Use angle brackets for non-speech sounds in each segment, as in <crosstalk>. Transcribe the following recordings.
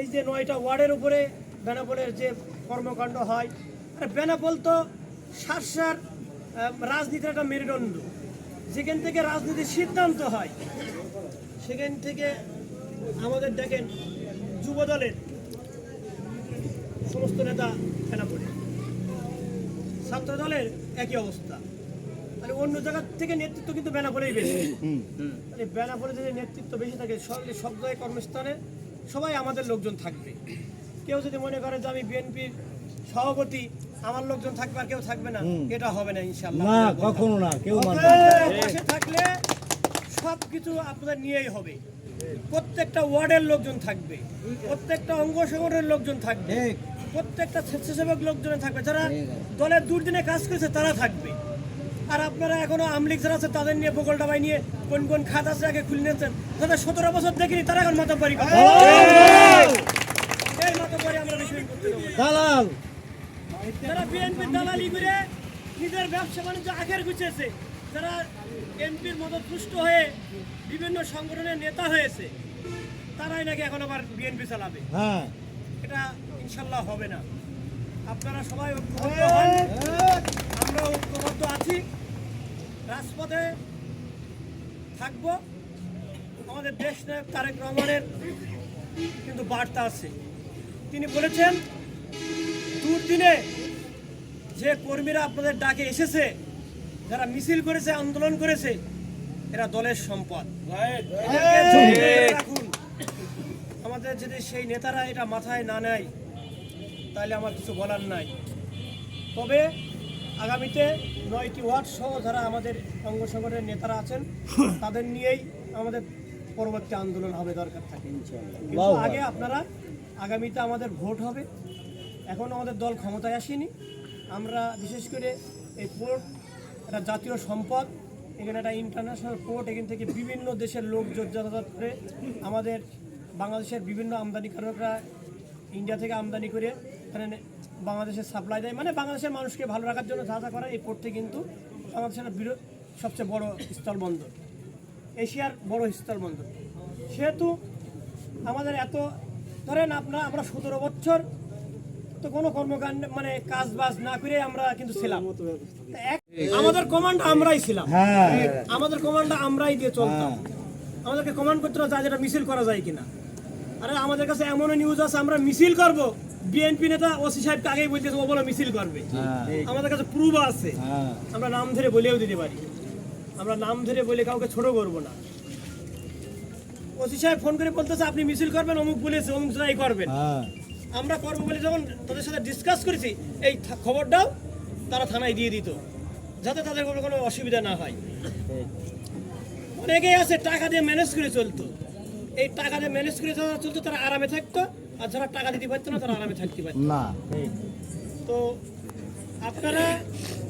এই যে নয়টা ওয়ার্ডের উপরে বেনাপোলের যে কর্মকাণ্ড হয় আর বেনাপোল তো সারসার রাজনীতির একটা মেরুদণ্ড। যেখান থেকে রাজনীতির সিদ্ধান্ত হয় সেখান থেকে আমাদের দেখেন যুব দলের সমস্ত নেতা বেনাপোলে। ছাত্র দলের একই অবস্থা। মানে অন্য জায়গার থেকে নেতৃত্ব কিন্তু বেনাপোলেই বেশি। মানে বেনাপোলে যদি নেতৃত্ব বেশি থাকে সব সব জায়গায় কর্মস্থানে সবাই আমাদের লোকজন থাকবে। কেউ যদি মনে করে যে আমি বিএনপির সভাপতি আমার লোকজন থাকবে আর কেউ থাকবে না এটা হবে না ইনশাল্লাহ না কখনো না কেউ পাশে থাকলে সব কিছু আপনাদের নিয়েই হবে। প্রত্যেকটা ওয়ার্ডের লোকজন থাকবে প্রত্যেকটা অঙ্গ সংগঠনের লোকজন থাকবে প্রত্যেকটা স্বেচ্ছাসেবক লোকজন থাকবে। যারা দলের দুর্দিনে কাজ করেছে তারা থাকবে। আর আপনারা এখনও আমলিক যারা আছে তাদের নিয়ে বগল ডাবাই নিয়ে কোন কোন খাত আছে আগে খুলে নিয়েছেন। তাদের সতেরো বছর দেখিনি তারা এখন মাতাবাড়ি করে এই মাতাবাড়ি আমরা। দালাল। যারা বিএনপি দালালি করে নিজের ব্যবসা বাণিজ্য আগের গুছিয়েছে যারা এমপির মতো পুষ্ট হয়ে বিভিন্ন সংগঠনের নেতা হয়েছে তারাই নাকি এখন আবার বিএনপি চালাবে। হ্যাঁ। এটা ইনশাল্লাহ হবে না। আপনারা সবাই ঐক্যবদ্ধ হন। আমরা ঐক্যবদ্ধ আছি। রাজপথে থাকব। আমাদের দেশ নায়ক তারেক রহমানের কিন্তু বার্তা আছে। তিনি বলেছেন দুর্দিনে যে কর্মীরা আপনাদের ডাকে এসেছে যারা মিছিল করেছে আন্দোলন করেছে এরা দলের সম্পদ। রাখুন আমাদের যদি সেই নেতারা এটা মাথায় না নেয় তাহলে আমার কিছু বলার নাই। তবে আগামীতে নয়টি ওয়ার্ড সহ যারা আমাদের অঙ্গ সংগঠনের নেতারা আছেন <laughs> তাদের নিয়েই আমাদের পরবর্তী আন্দোলন হবে দরকার থাকে। কিন্তু। আগে আপনারা আগামীতে আমাদের ভোট হবে। এখন আমাদের দল ক্ষমতায় আসেনি। আমরা বিশেষ করে এই পোর্ট একটা জাতীয় সম্পদ এখানে একটা ইন্টারন্যাশনাল পোর্ট এখান থেকে বিভিন্ন দেশের লোক যাতায়াত করে আমাদের বাংলাদেশের বিভিন্ন আমদানিকারকরা ইন্ডিয়া থেকে আমদানি করে এখানে বাংলাদেশে সাপ্লাই দেয়। মানে বাংলাদেশের মানুষকে ভালো রাখার জন্য যা যা করা এই পোর্টে কিন্তু বাংলাদেশের বিরো- সবচেয়ে বড় স্থলবন্দর এশিয়ার বড় স্থলবন্দর সেহেতু আমাদের এত ধরেন আপনার আমরা সতেরো বছর তো কোনো কর্মকাণ্ড মানে কাজ বাজ না করে আমরা কিন্তু ছিলাম। আমাদের কমান্ড আমরাই ছিলাম। হ্যাঁ। আমাদের কমান্ড আমরাই দিয়ে চলতাম। আমাদেরকে কমান্ড করতে হবে যা যেটা মিছিল করা যায় কিনা। আরে আমাদের কাছে এমনও নিউজ আছে আমরা মিছিল করব। বিএনপি নেতা ওসি সাহেবকে আগেই বলতেছে ও বলে মিছিল করবে। হ্যাঁ। আমাদের কাছে প্রুফ আছে। হ্যাঁ। আমরা নাম ধরে বলেও দিতে পারি। আমরা নাম ধরে বলে কাউকে ছোট করব না। ওসি সাহেব ফোন করে বলতেছে আপনি মিছিল করবেন? অমুক বলেছে অমুক জনাই করবেন। হ্যাঁ। আমরা করব বলে যখন তাদের সাথে ডিসকাস করেছি এই খবরটাও তারা থানায় দিয়ে দিত যাতে তাদের কোনো কোনো অসুবিধা না হয়। অনেকেই আছে টাকা দিয়ে ম্যানেজ করে চলতো। এই টাকা দিয়ে ম্যানেজ করে যারা চলতো তারা আরামে থাকতো আর যারা টাকা দিতে পারতো না তারা আরামে থাকতে পারতো। না। তো আপনারা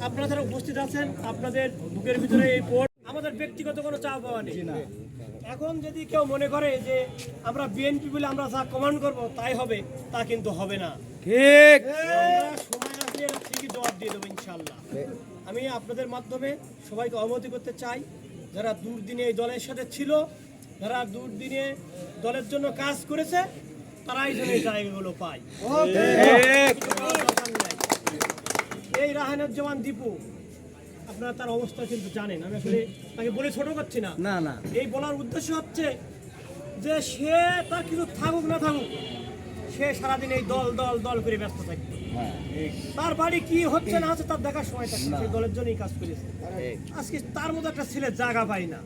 আপনারা যারা উপস্থিত আছেন আপনাদের বুকের ভিতরে এই বোর্ড আমাদের ব্যক্তিগত কোনো চাপ পাওয়া নেই। এখন যদি কেউ মনে করে যে আমরা বিএনপি বলে আমরা যা কমান্ড করব তাই হবে তা কিন্তু হবে না। ঠিক। আমরা সময় আসলে ঠিকই জবাব দিয়ে দেবো ইনশাল্লাহ আমি আপনাদের মাধ্যমে সবাইকে অবগত করতে চাই যারা দুর্দিনে এই দলের সাথে ছিল যারা দুর্দিনে দলের জন্য কাজ করেছে তারাই যেন এই জায়গাগুলো পায়। এই রাহানুজ্জামান দীপু আপনারা তার অবস্থা কিন্তু জানেন। আমি আসলে তাকে বলে ছোট করছি না। না না। এই বলার উদ্দেশ্য হচ্ছে যে সে তার কিছু থাকুক না থাকুক সে সারাদিন এই দল দল দল করে ব্যস্ত থাকবে হ্যাঁ তার বাড়ি কি হচ্ছে না হচ্ছে তার দেখার সময় থাকে। না। সে দলের জন্যই কাজ করেছে। আজকে তার মতো একটা ছেলে জায়গা পায় না।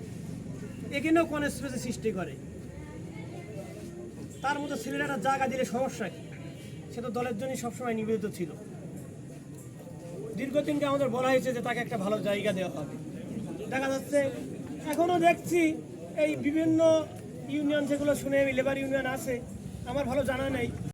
এখানেও কোন স্পেসে সৃষ্টি করে। তার মতো ছেলের জায়গা দিলে সমস্যা কি? সে তো দলের জন্যই সবসময় নিবেদিত ছিল। দীর্ঘদিনকে আমাদের বলা হয়েছে যে তাকে একটা ভালো জায়গা দেওয়া হবে। দেখা যাচ্ছে, এখনও দেখছি এই বিভিন্ন ইউনিয়ন যেগুলো শুনে আমি লেবার ইউনিয়ন আছে, আমার ভালো জানা নেই।